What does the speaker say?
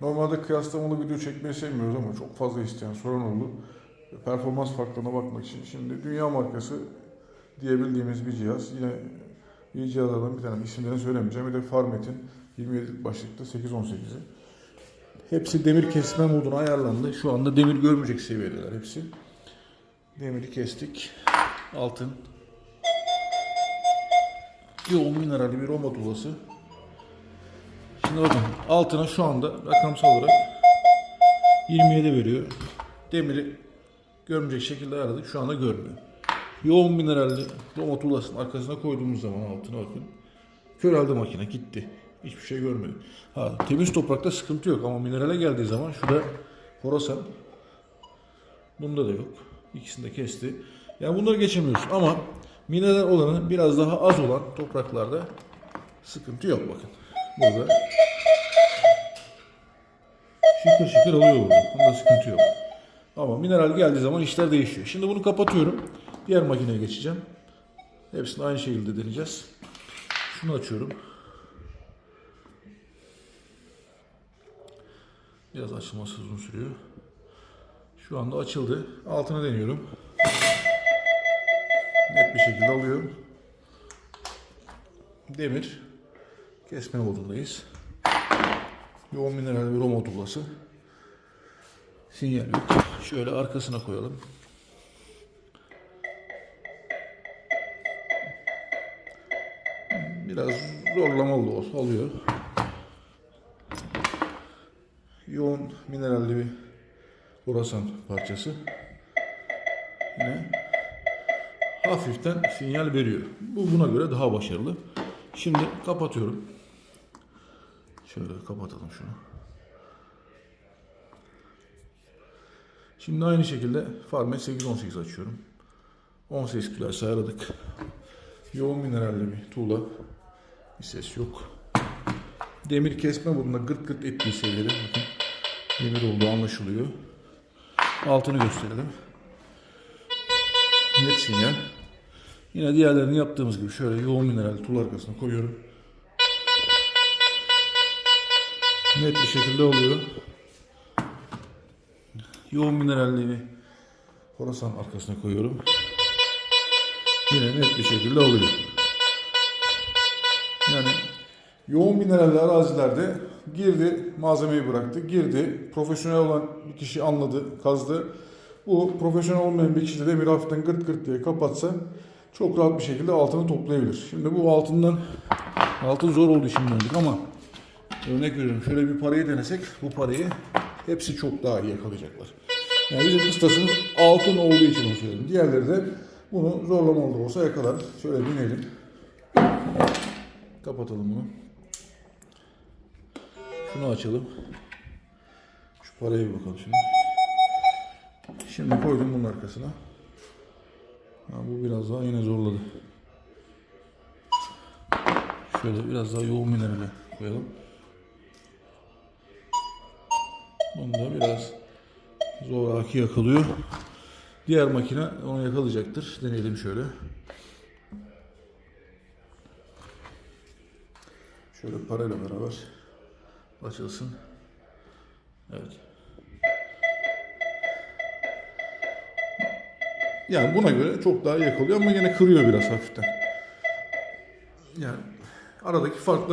Normalde kıyaslamalı video çekmeyi sevmiyoruz ama çok fazla isteyen soran oldu. Performans farklarına bakmak için. Şimdi dünya markası diyebildiğimiz bir cihaz. Yine iyi cihazlardan bir tane isimlerini söylemeyeceğim. Bir de Farmet'in 27 başlıkta 818'i. Hepsi demir kesme moduna ayarlandı. Şu anda demir görmeyecek seviyedeler hepsi. Demiri kestik. Altın. Yoğun mineralli bir roma tulası. Şimdi bakın altına şu anda rakamsal olarak 27 veriyor. Demiri görmeyecek şekilde ayarladık. Şu anda görmüyor. Yoğun mineralli roma tulasının arkasına koyduğumuz zaman altına bakın. Köreldi makine gitti. Hiçbir şey görmedi. Ha, temiz toprakta sıkıntı yok ama minerale geldiği zaman şurada horasan bunda da yok. İkisini de kesti. Yani bunları geçemiyoruz ama mineral olanı biraz daha az olan topraklarda sıkıntı yok bakın. Burada şıkır şıkır alıyor burada. Bunda sıkıntı yok. Ama mineral geldiği zaman işler değişiyor. Şimdi bunu kapatıyorum. Diğer makineye geçeceğim. Hepsini aynı şekilde deneyeceğiz. Şunu açıyorum. Biraz açılması uzun sürüyor. Şu anda açıldı. Altına deniyorum. Net bir şekilde alıyor. Demir. Kesme modundayız. Yoğun mineral ve roma tuğlası. Sinyal yok. Şöyle arkasına koyalım. Biraz zorlamalı olsa alıyor. Yoğun mineralli bir Horasan parçası. Yine hafiften sinyal veriyor. Bu buna göre daha başarılı. Şimdi kapatıyorum. Şöyle kapatalım şunu. Şimdi aynı şekilde Farmet 818 açıyorum. 18 kilo ayarladık. Yoğun mineralli bir tuğla. Bir ses yok. Demir kesme bunda gırt gırt ettiği seviyede. Bakın demir olduğu anlaşılıyor. Altını gösterelim. Net sinyal. Yine diğerlerini yaptığımız gibi şöyle yoğun mineral tuğla arkasına koyuyorum. Net bir şekilde oluyor. Yoğun mineralli horasan arkasına koyuyorum. Yine net bir şekilde oluyor. Yani yoğun mineralli arazilerde girdi, malzemeyi bıraktı, girdi. Profesyonel olan bir kişi anladı, kazdı. Bu profesyonel olmayan bir kişi de demir hafiften gırt gırt diye kapatsa çok rahat bir şekilde altını toplayabilir. Şimdi bu altından altın zor için döndük ama örnek veriyorum şöyle bir parayı denesek bu parayı hepsi çok daha iyi yakalayacaklar. Yani bizim kıstasımız altın olduğu için onu söyledim. Diğerleri de bunu zorlamalı da olsa yakalar. Şöyle binelim. Kapatalım bunu. Şunu açalım. Şu paraya bir bakalım şimdi. Şimdi koydum bunun arkasına. Ha, bu biraz daha yine zorladı. Şöyle biraz daha yoğun minerale koyalım. Bunda biraz zoraki yakalıyor. Diğer makine onu yakalayacaktır. Deneyelim şöyle. Şöyle parayla beraber açılsın. Evet. Yani buna göre çok daha yakalıyor ama yine kırıyor biraz hafiften. Yani aradaki farkları